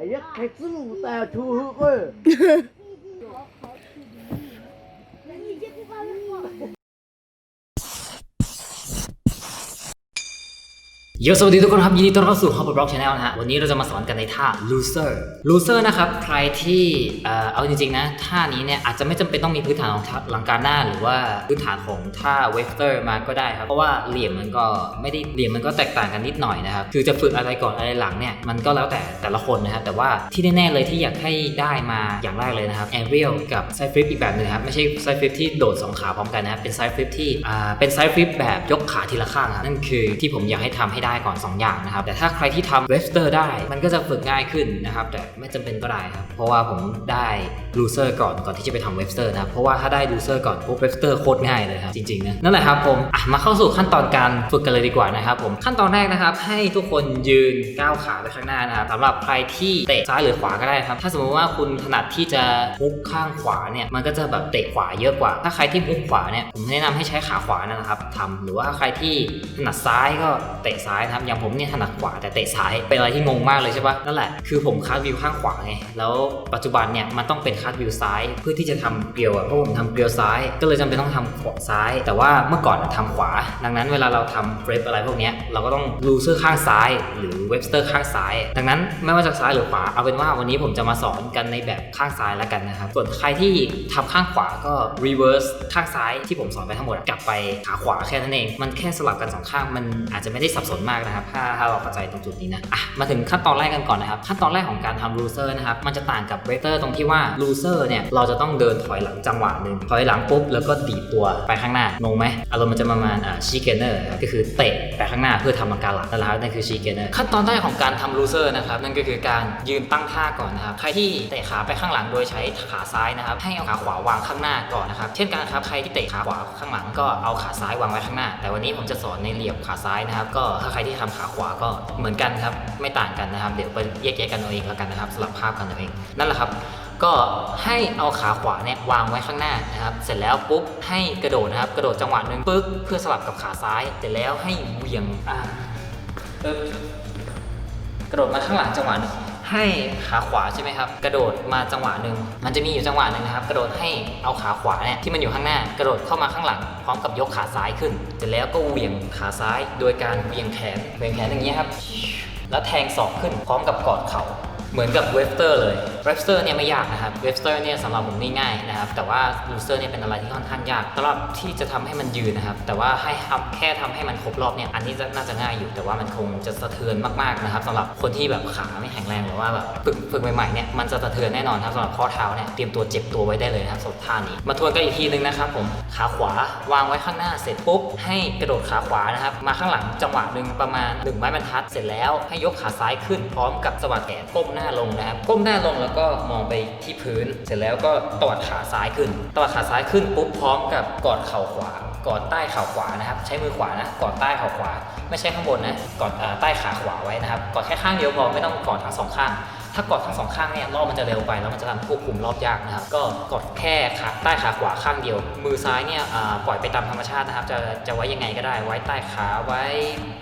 ไอ้ยักษ์ใครซึ่งแต่ชูฮึกเว้ย โยสวัสดีทุกคนครับ ยินดีต้อนรับสู่ Hopper Block Channel นะฮะ วันนี้เราจะมาสอนกันในท่า loser loser นะครับ ใครที่เอาจริงๆนะ ท่านี้เนี่ย อาจจะไม่จำเป็นต้องมีพื้นฐานของหลังการหน้า หรือว่าพื้นฐานของท่า Wefter มาก็ได้ครับ เพราะว่าเหลี่ยมมันก็ไม่ได้เหลี่ยมมันก็แตกต่างกันนิดหน่อยนะครับ คือจะฝึกอะไรก่อนอะไรหลังเนี่ย มันก็แล้วแต่แต่ละคนนะครับ แต่ว่าที่แน่ๆเลยที่อยากให้ได้มาอย่างแรกเลยนะครับ aerial กับ side flip อีกแบบหนึงครับ ไม่ใช่ side flip ที่โดดสองขาพร้อมกันนะครับ เป็น side flip ที่เป็น side flip แบบยกขาทีละข้างครับนั่นคือที่ผมอยากให้ทำให้ได้ได้ก่อน 2 อย่างนะครับ แต่ถ้าใครที่ทำ Webster ได้ มันก็จะฝึกง่ายขึ้นนะครับ แต่ไม่จำเป็นก็ได้ครับ เพราะว่าผมได้ Loser ก่อนก่อนที่จะไปทำ Webster นะครับ เพราะว่าถ้าได้ Loser ก่อนปุ๊บ Webster โคตรง่ายเลยครับ จริงๆนะ นั่นแหละครับผมมาเข้าสู่ขั้นตอนการฝึกกันเลยดีกว่านะครับผม ขั้นตอนแรกนะครับ ให้ทุกคนยืนก้าวขาไปข้างหน้านะครับสำหรับใครที่เตะซ้ายหรือขวาก็ได้ครับ ถ้าสมมติว่าคุณถนัดที่จะฮุกข้างขวาเนี่ย มันก็จะแบบเตะขวาเยอะกว่า ถ้าใครที่ฮุกขวาเนี่ย ผมแนะนำให้ใช้ขาขวานะครับทำหรือว่าใครที่ถนัดซ้ายก็เตะซ้ายนะครับอย่างผมเนี่ยถนัดขวาแต่เตะซ้ายเป็นอะไรที่งงมากเลยใช่ปะนั่นแหละคือผมคัดวิวข้างขวาไงแล้วปัจจุบันเนี่ยมันต้องเป็นคัดวิวซ้ายเพื่อที่จะทำเกลียวอะเพราะผมทำเกลียวซ้าย ก็เลยจำเป็นต้องทำขวาซ้าย แต่ว่าเมื่อก่อนอะทำขวา ดังนั้นเวลาเราทำเฟรปอะไรพวกเนี้ยเราก็ต้องลูเซอร์ข้างซ้าย หรือเวบสเตอร์ข้างซ้าย ดังนั้นไม่ว่าจะซ้ายหรือขวาเอาเป็นว่าวันนี้ผมจะมาสอนกันในแบบข้างซ้ายแล้วกันนะครับส่วนใครที่ทำข้างขวาก็ reverse ข้างซ้ายที่ผมสอนไปทั้งหมดกลับไปขาขวาแค่นั้นเอง มันแค่สลับกันสองข้างมันอาจจะไม่ได้สับสนมากนะครับ ถ้าถ้าเราเข้าใจตรงจุดนี้นะอะมาถึงขั้นตอนแรกกันก่อนนะครับ ขั้นตอนแรกของการทำ loser นะครับ มันจะต่างกับ waiter ตรงที่ว่า loser เนี่ยเราจะต้องเดินถอยหลังจังหวะหนึ่งถอยหลังปุ๊บแล้วก็ดีดตัวไปข้างหน้างงไหมอารมณ์มันจะประมาณอ่า chicaner ก็คือเตะไปข้างหน้าเพื่อทำอาการหลังนั่นแหละครับนั่นคือ chicaner ขั้นตอนแรกของการทำ loser นะครับนั่นก็คือการยืนตั้งท่าก่อนนะครับใครที่เตะขาไปข้างหลังโดยใช้ขาซ้ายนะครับให้เอาขาขวาวางข้างหน้าก่อนนะครับเช่นกันครับใครที่เตะขาขวาข้างหลังก็เอาขาซ้ายวางไว้ข้างหน้า แต่วันนี้ผมจะสอนในเหลี่ยมขาซ้ายนะครับก็ถ้าใครที่ทำขาขวาก็เหมือนกันครับ ไม่ต่างกันนะครับ เดี๋ยวไปแยกแยะกันเอาเองแล้วกันนะครับสลับภาพกันเอาเอง นั่นแหละครับ ก็ให้เอาขาขวาเนี่ยวางไว้ข้างหน้านะครับ เสร็จแล้วปุ๊บให้กระโดดนะครับ กระโดดจังหวะหนึ่งปึ๊บเพื่อสลับกับขาซ้าย เสร็จแล้วให้เหวี่ยงอ่าปึ๊บกระโดดมาข้างหลังจังหวะหนึ่ง ให้ขาขวาใช่ไหมครับ กระโดดมาจังหวะหนึ่งมันจะมีอยู่จังหวะหนึ่งนะครับ กระโดดให้เอาขาขวาเนี่ยที่มันอยู่ข้างหน้ากระโดดเข้ามาข้างหลัง พร้อมกับยกขาซ้ายขึ้นเสร็จแล้วก็เหวี่ยงขาซ้าย โดยการเหวี่ยงแขนเหวี่ยงแขนอย่างนี้ครับแล้วแทงศอกขึ้นพร้อมกับกอดเข่า เหมือนกับเวฟเตอร์เลยเวฟเตอร์เนี่ยไม่ยากนะครับเวฟเตอร์เนี่ยสำหรับผมนี่ง่ายนะครับ แต่ว่าลูเซอร์เนี่ยเป็นอะไรที่ค่อนข้างยากสำหรับที่จะทำให้มันยืนนะครับ แต่ว่าให้ทำแค่ทำให้มันครบรอบเนี่ยอันนี้น่าจะง่ายอยู่ แต่ว่ามันคงจะสะเทือนมากๆนะครับสำหรับคนที่แบบขาไม่แข็งแรงหรือว่าแบบฝึกฝึกใหม่ๆเนี่ยมันจะสะเทือนแน่นอนครับสำหรับข้อเท้าเนี่ยเตรียมตัวเจ็บตัวไว้ได้เลยนะครับสำหรับท่านี้ มาทวนกันอีกทีนึงนะครับผมขาขวาวางไว้ข้างหน้าเสร็จปุ๊บให้กระโดดขาขวานะครับมาข้างหลังจังหวะหนึ่งประมาณ1ไม้บรรทัดเสร็จแล้วให้ยกขาซ้ายขึ้นพร้อมกับสะบัดแขนก้มหน้าลงนะครับ ก้มหน้าลงแล้วก็มองไปที่พื้น เสร็จแล้วก็ตวัดขาซ้ายขึ้น ตวัดขาซ้ายขึ้นปุ๊บพร้อมกับกอดเข่าขวากอดใต้เข่าขวานะครับ ใช้มือขวานะกอดใต้เข่าขวา ไม่ใช่ข้างบนนะกอดใต้ขาขวาไว้นะครับกอดแค่ข้างเดียวพอไม่ต้องกอดทั้งสองข้างถ้ากอดทั้งสองข้างเนี่ยรอบมันจะเร็วไปแล้วมันจะทำควบคุมรอบยากนะครับ ก็กดแค่ขาใต้ขาขวาข้างเดียว มือซ้ายเนี่ยปล่อยไปตามธรรมชาตินะครับ จะจะไว้ยังไงก็ได้ ไว้ใต้ขาไว้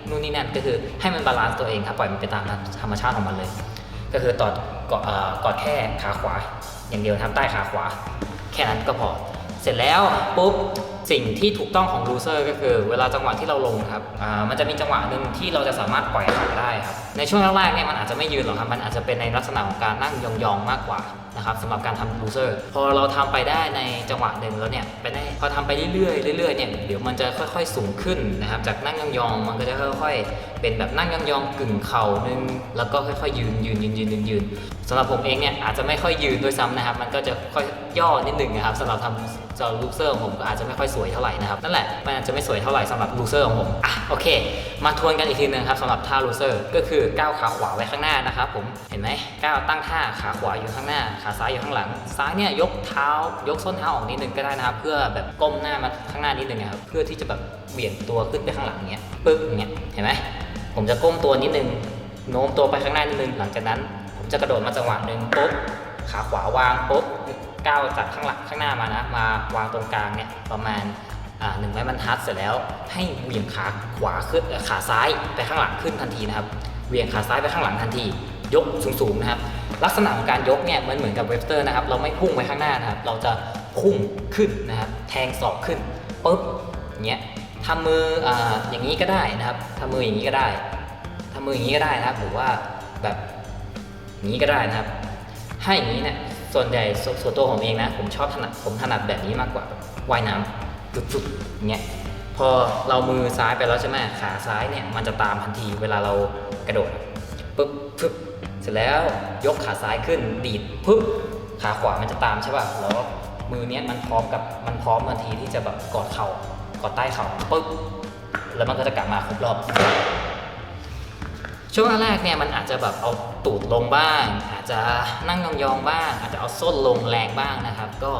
นู่นนี่นั่นก็คือให้มันบาลานซ์ตัวเองครับปล่อยมันไปตามธรรมชาติของมันเลย ก็คือตอดกอดแค่ขาขวา อย่างเดียวทำใต้ขาขวา แค่นั้นก็พอ เสร็จแล้วปุ๊บ สิ่งที่ถูกต้องของลูเซอร์ก็คือ เวลาจังหวะที่เราลงครับอ่ามันจะมีจังหวะหนึ่งที่เราจะสามารถปล่อยขาได้ครับ ในช่วงแรกๆเนี่ยมันอาจจะไม่ยืนหรอกครับ มันอาจจะเป็นในลักษณะของการนั่งยองๆมากกว่านะครับสำหรับการทำลูเซอร์ พอเราทำไปได้ในจังหวะหนึ่งแล้วเนี่ยไปได้พอทำไปเรื่อยๆเรื่อยๆเนี่ยเดี๋ยวมันจะค่อยๆสูงขึ้นนะครับ จากนั่งยองๆมันก็จะค่อยๆ เป็นแบบนั่งยองๆกึ่งเข่านึงแล้วก็ค่อยๆยืนยืนยืนยืนยืนยืนสำหรับผมเองเนี่ยอาจจะไม่ค่อยยืนด้วยซ้ำนะครับ มันก็จะค่อยย่อนิดหนึ่งนะครับสำหรับทำจอลูเซอร์ผมก็อาจจะไม่ค่อยสวยเท่าไหร่นะครับนั่นแหละมันอาจจะไม่สวยเท่าไหร่สำหรับลูเซอร์ของผมอะโอเค มาทวนกันอีกทีหนึงครับสำหรับท่าลูเซอร์ก็คือก้าวขาขวาไว้ข้างหน้านะครับผมเห็นไหมก้าวตั้งท่าขาขวาอยู่ข้างหน้า ขาซ้ายอยู่ข้างหลัง ซ้ายเนี่ยยกเท้ายกส้นเท้าออกนิดนึงก็ได้นะครับเพื่อแบบก้มหน้ามาข้างหน้านิดนึงนะครับเพื่อที่จะแบบเบี่ยงตัวขึ้นไปข้างหลังเงี้ยปึ๊บเงี้ยเห็นไหมผมจะก้มตัวนิดนึงโน้มตัวไปข้างหน้านิดนึงหลังจากนั้น ผมจะกระโดดมาจังหวะหนึ่งปุ๊บขาขวาวางปุ๊บ ก้าวจากข้างหลังข้างหน้ามานะมาวางตรงกลางเนี่ยประมาณหนึ่งไม้บรรทัดเสร็จแล้ว ให้เหวี่ยงขาขวาขึ้นขาซ้ายไปข้างหลังขึ้นทันทีนะครับเหวี่ยงขาซ้ายไปข้างหลังทันที ยกสูงๆนะครับลักษณะของการยกเนี่ยมันเหมือนกับเวฟเตอร์นะครับเราไม่พุ่งไปข้างหน้านะครับเราจะพุ่งขึ้นนะครับแทงศอกขึ้นปุ๊บเงี้ยทำมือออย่างนี้ก็ได้นะครับทำมืออย่างนี้ก็ได้ทำมืออย่างนี้ก็ได้นะครับหรือว่าแบบนี้ก็ได้นะครับ ให้อย่างนี้เนี่ย ส่วนใหญ่ส่วนตัวผมเองนะ ผมชอบถนัดผมถนัดแบบนี้มากกว่าว่ายน้ำจุดๆเงี้ยพอเรามือซ้ายไปแล้วใช่ไหมขาซ้ายเนี่ยมันจะตามทันทีเวลาเรากระโดดปึ๊บปึ๊บเสร็จแล้วยกขาซ้ายขึ้นดีดปึ๊บขาขวามันจะตามใช่ป่ะแล้วมือเนี้ยมันพร้อมกับมันพร้อมทันทีที่จะแบบกอดเข่ากอดใต้เข่าปึ๊บแล้วมันก็จะกลับมาครบรอบ ช่วงแรกเนี่ยมันอาจจะแบบเอาตูดลงบ้าง อาจจะนั่งยองๆบ้าง อาจจะเอาส้นลงแรงบ้างนะครับ ก็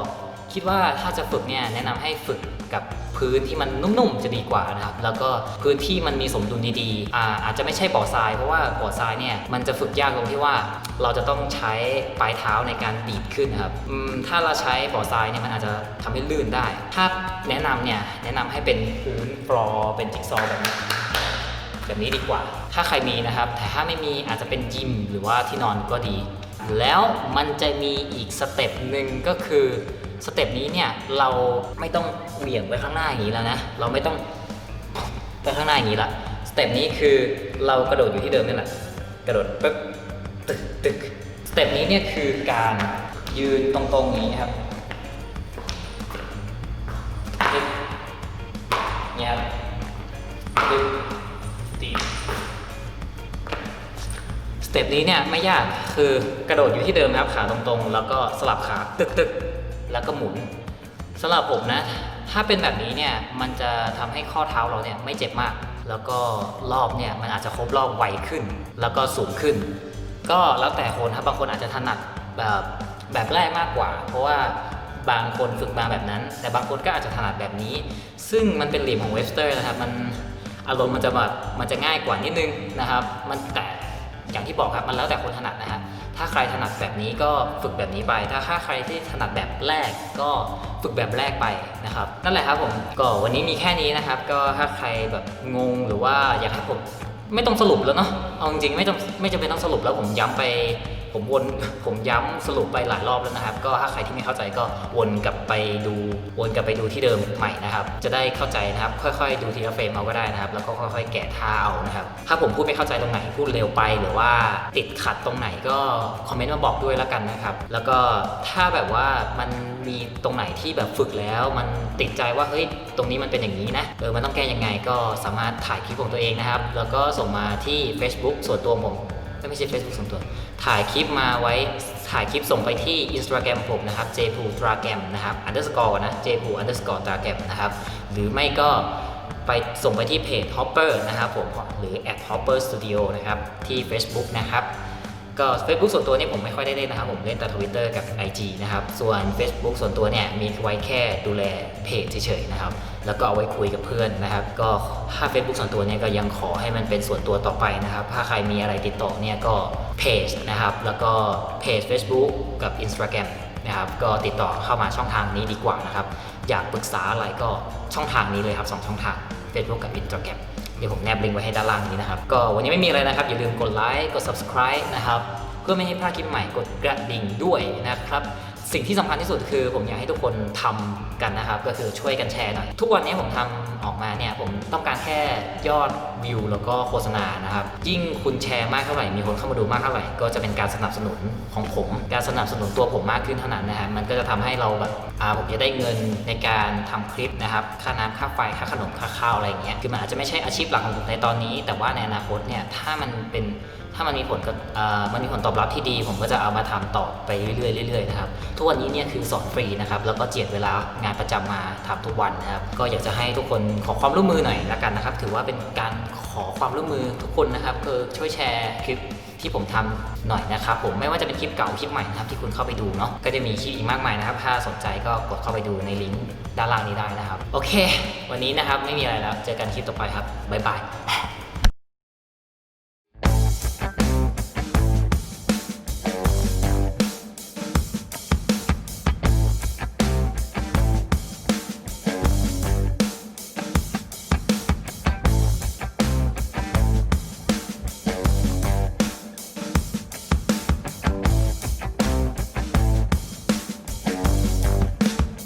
คิดว่าถ้าจะฝึกเนี่ยแนะนำให้ฝึกกับพื้นที่มันนุ่มๆจะดีกว่านะครับ แล้วก็พื้นที่มันมีสมดุลดีๆอาอาจจะไม่ใช่บ่อทรายเพราะว่าบ่อทรายเนี่ยมันจะฝึกยากตรงที่ว่า เราจะต้องใช้ปลายเท้าในการดีดขึ้นครับถ้าเราใช้บ่อทรายเนี่ยมันอาจจะทำให้ลื่นได้ ถ้าแนะนำเนี่ยแนะนำให้เป็นพื้นฟลอร์เป็นจิ๊กซอว์แบบนี้ แบบนี้ดีกว่า ถ้าใครมีนะครับ แต่ถ้าไม่มีอาจจะเป็นยิมหรือว่าที่นอนก็ดี แล้วมันจะมีอีกสเต็ปหนึ่งก็คือสเต็ปนี้เนี่ยเราไม่ต้องเหวี่ยงไปข้างหน้าอย่างนี้แล้วนะ เราไม่ต้องไปข้างหน้าอย่างนี้ละสเต็ปนี้คือเรากระโดดอยู่ที่เดิมนี่แหละ กระโดดปึ๊บตึกตึกสเต็ปนี้เนี่ยคือการยืนตรงๆอย่างนี้ครับเนี่ยครับ สเต็ปนี้เนี่ยไม่ยากคือกระโดดอยู่ที่เดิมนะครับขาตรงๆ แล้วก็สลับขาตึกๆแล้วก็หมุนสำหรับผมนะ ถ้าเป็นแบบนี้เนี่ยมันจะทำให้ข้อเท้าเราเนี่ยไม่เจ็บมาก แล้วก็รอบเนี่ยมันอาจจะครบรอบไวขึ้น แล้วก็สูงขึ้น ก็แล้วแต่คนครับบางคนอาจจะถนัดแบบแบบแรกมากกว่า เพราะว่าบางคนฝึกมาแบบนั้น แต่บางคนก็อาจจะถนัดแบบนี้ ซึ่งมันเป็นเหลี่ยมของเวสเตอร์นะครับมัน อารมณ์มันจะแบบมันจะง่ายกว่านิดนึงนะครับ มันแต่อย่างที่บอกครับมันแล้วแต่คนถนัดนะฮะถ้าใครถนัดแบบนี้ก็ฝึกแบบนี้ไป ถ้าถ้าใครที่ถนัดแบบแรกก็ฝึกแบบแรกไปนะครับ นั่นแหละครับผมก็วันนี้มีแค่นี้นะครับ ก็ถ้าใครแบบงงหรือว่าอยากให้ผมไม่ต้องสรุปแล้วเนาะเอาจริงๆไม่ต้องไม่จำเป็นต้องสรุปแล้วผมย้ำไป ผมวนผมย้ำสรุปไปหลายรอบแล้วนะครับ ก็ถ้าใครที่ไม่เข้าใจก็วนกลับไปดูวนกลับไปดูที่เดิมใหม่นะครับ จะได้เข้าใจนะครับ ค่อยๆ ดูทีละเฟรมเอาก็ได้นะครับ แล้วก็ค่อยๆ แกะท่าเอานะครับ ถ้าผมพูดไม่เข้าใจตรงไหนพูดเร็วไปหรือว่าติดขัดตรงไหนก็คอมเมนต์มาบอกด้วยแล้วกันนะครับ แล้วก็ถ้าแบบว่ามันมีตรงไหนที่แบบฝึกแล้วมันติดใจว่าเฮ้ยตรงนี้มันเป็นอย่างนี้นะเออมันต้องแก้ยังไงก็สามารถถ่ายคลิปของตัวเองนะครับ แล้วก็ส่งมาที่ Facebook ส่วนตัวผม ไม่ใช่ Facebook ส่วนตัว ถ่ายคลิปมาไว้ถ่ายคลิปส่งไปที่ Instagram ผมนะครับ j p u d r a g a m นะครับ underscore นะ j p u underscore d r a g a m นะครับ หรือไม่ก็ไปส่งไปที่เพจ Hopper นะครับผมหรือ at Hopper Studio นะครับ ที่ Facebook นะครับ ก็ Facebook ส่วนตัวเนี่ยผมไม่ค่อยได้เล่นนะครับ ผมเล่นแต่ Twitter กับ IG นะครับ ส่วน Facebook ส่วนตัวเนี่ยมีไว้แค่ดูแลเพจเฉยๆนะครับ แล้วก็เอาไว้คุยกับเพื่อนนะครับ ก็ถ้า Facebook ส่วนตัวเนี่ยก็ยังขอให้มันเป็นส่วนตัวต่อไปนะครับ ถ้าใครมีอะไรติดต่อเนี่ยก็เพจนะครับ แล้วก็เพจ Facebook กับ Instagram นะครับก็ติดต่อเข้ามาช่องทางนี้ดีกว่านะครับ อยากปรึกษาอะไรก็ช่องทางนี้เลยครับสองช่องทาง Facebook กับ Instagram เดี๋ยวผมแนบลิงก์ไว้ให้ด้านล่างนี้นะครับ ก็วันนี้ไม่มีอะไรนะครับ อย่าลืมกดไลค์ กด subscribe นะครับ เพื่อไม่ให้พลาดคลิปใหม่ กดกระดิ่งด้วยนะครับ สิ่งที่สำคัญที่สุดคือผมอยากให้ทุกคนทำกันนะครับ ก็คือช่วยกันแชร์หน่อย ทุกวันนี้ผมทำออกมาเนี่ยผมต้องการแค่ยอดวิวแล้วก็โฆษณานะครับ ยิ่งคุณแชร์มากเท่าไหร่มีคนเข้ามาดูมากเท่าไหร่ ก็จะเป็นการสนับสนุนของผม การสนับสนุนตัวผมมากขึ้นเท่านั้นนะฮะมันก็จะทำให้เราแบบอ่าผมจะได้เงินในการทำคลิปนะครับค่าน้ำค่าไฟค่าขนมค่าข้าวอะไรอย่างเงี้ยคือมันอาจจะไม่ใช่อาชีพหลักของผมในตอนนี้ แต่ว่าในอนาคตเนี่ยถ้ามันเป็นถ้ามันมีผลกับอ่ามันมีผลตอบรับที่ดี ผมก็จะเอามาทำต่อไปเรื่อยๆเรื่อยๆนะครับทุกวันนี้เนี่ยคือสอนฟรีนะครับแล้วก็เจียดเวลางานประจำมาทำทุกวันนะครับก็อยากจะให้ทุกคนขอความร่วมมือหน่อยละกันนะครับ ถือว่าเป็นการขอความร่วมมือทุกคนนะครับคือช่วยแชร์คลิปที่ผมทำหน่อยนะครับผมไม่ว่าจะเป็นคลิปเก่าคลิปใหม่นะครับที่คุณเข้าไปดูเนาะก็จะมีคลิปอีกมากมายนะครับ ถ้าสนใจก็กดเข้าไปดูในลิงก์ด้านล่างนี้ได้นะครับ โอเค วันนี้นะครับไม่มีอะไรแล้วเจอกันคลิปต่อไปครับบ๊ายบาย